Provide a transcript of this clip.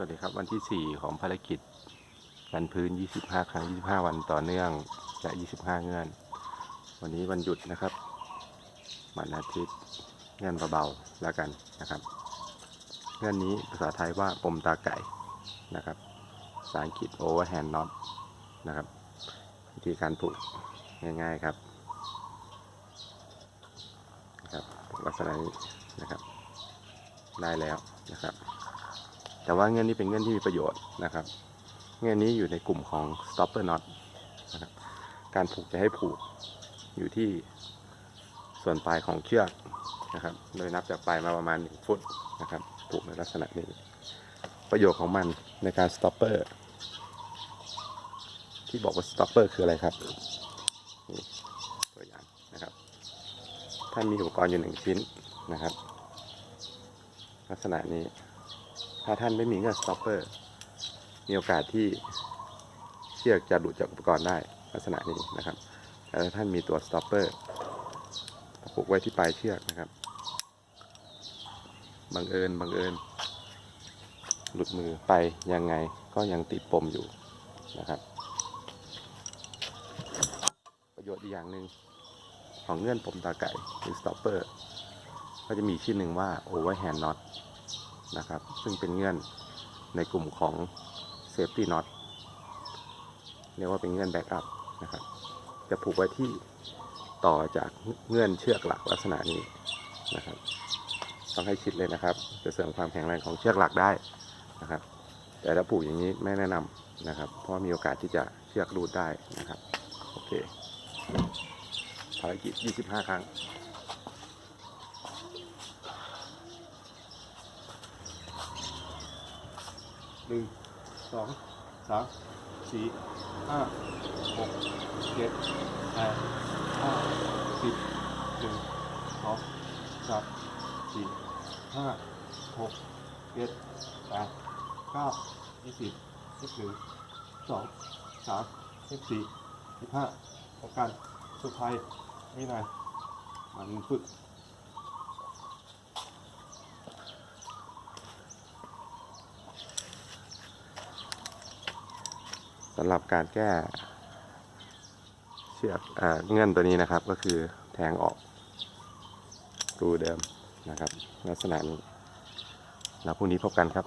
สวัสดีครับ วันที่ 4 ของภารกิจกันพื้น 25 ครั้ง 25 วันต่อเนื่องและ 25 เงื่อน วันนี้วันหยุดนะครับวันอาทิตย์เงื่อนเบาๆแล้วกันนะครับ เงื่อนนี้ภาษาไทยว่าปมตาไก่นะครับภาษาอังกฤษ overhand knot นะครับ วิธีการผูกง่ายๆครับนะครับลักษณะนี้นะครับ ได้แล้วนะครับ แต่ว่าเงื่อนนี้เป็นเงื่อนที่มีประโยชน์นะครับ เงื่อนนี้อยู่ในกลุ่มของ stopper knot นะครับการผูกจะให้ผูกอยู่ที่ส่วนปลายของเชือกนะครับ โดยนับจากปลายมาประมาณ 1 ฟุตนะครับ ผูกในลักษณะนี้ ประโยชน์ของมันในการ stopper ที่บอกว่า stopper คืออะไรครับนี่ตัวอย่างนะครับ ถ้ามีอุปกรณ์อยู่หนึ่งชิ้นนะครับ ลักษณะนี้ ถ้าท่านไม่มีเงื่อนสต็อปเปอร์ มีโอกาสที่เชือกจะหลุดจากอุปกรณ์ได้ลักษณะนี้นะครับ แต่ถ้าท่านมีตัวสต็อปเปอร์ผูกไว้ที่ปลายเชือกนะครับบังเอิญบังเอิญ หลุดมือไปยังไงก็ยังติดปมอยู่นะครับ ประโยชน์อีกอย่างหนึ่งของเงื่อนปมตาไก่หรือสต็อปเปอร์ก็จะมีชื่อหนึ่งว่า overhand knot น นะครับ ซึ่งเป็นเงื่อนในกลุ่มของ safety knot เรียกว่าเป็นเงื่อนแบ็กอัพนะครับ จะผูกไว้ที่ต่อจากเงื่อนเชือกหลักลักษณะนี้นะครับ ต้องให้ชิดเลยนะครับ จะเสริมความแข็งแรงของเชือกหลักได้นะครับ แต่ถ้าผูกอย่างนี้ไม่แนะนำนะครับ เพราะว่ามีโอกาสที่จะเชือกรูดได้นะครับ โอเคภารกิจ 25 ครั้ง หนึ่งสองสามสี่ห้าหกเจ็ดแปดเก้าสิบหนึ่งสองสามสี่ห้าหกเจ็ดแปดเก้ายี่สิบยี่สิบหนึ่งสองสามยี่สิบสี่ยี่สิบห้าประกันสุดท้ายวินัยมันฝึก สำหรับการแก้เชือกอเงื่อนตัวนี้นะครับ ก็คือแทงออกรูเดิมนะครับ ลักษณะนี้แล้วพรุ่งนี้พบกันครับ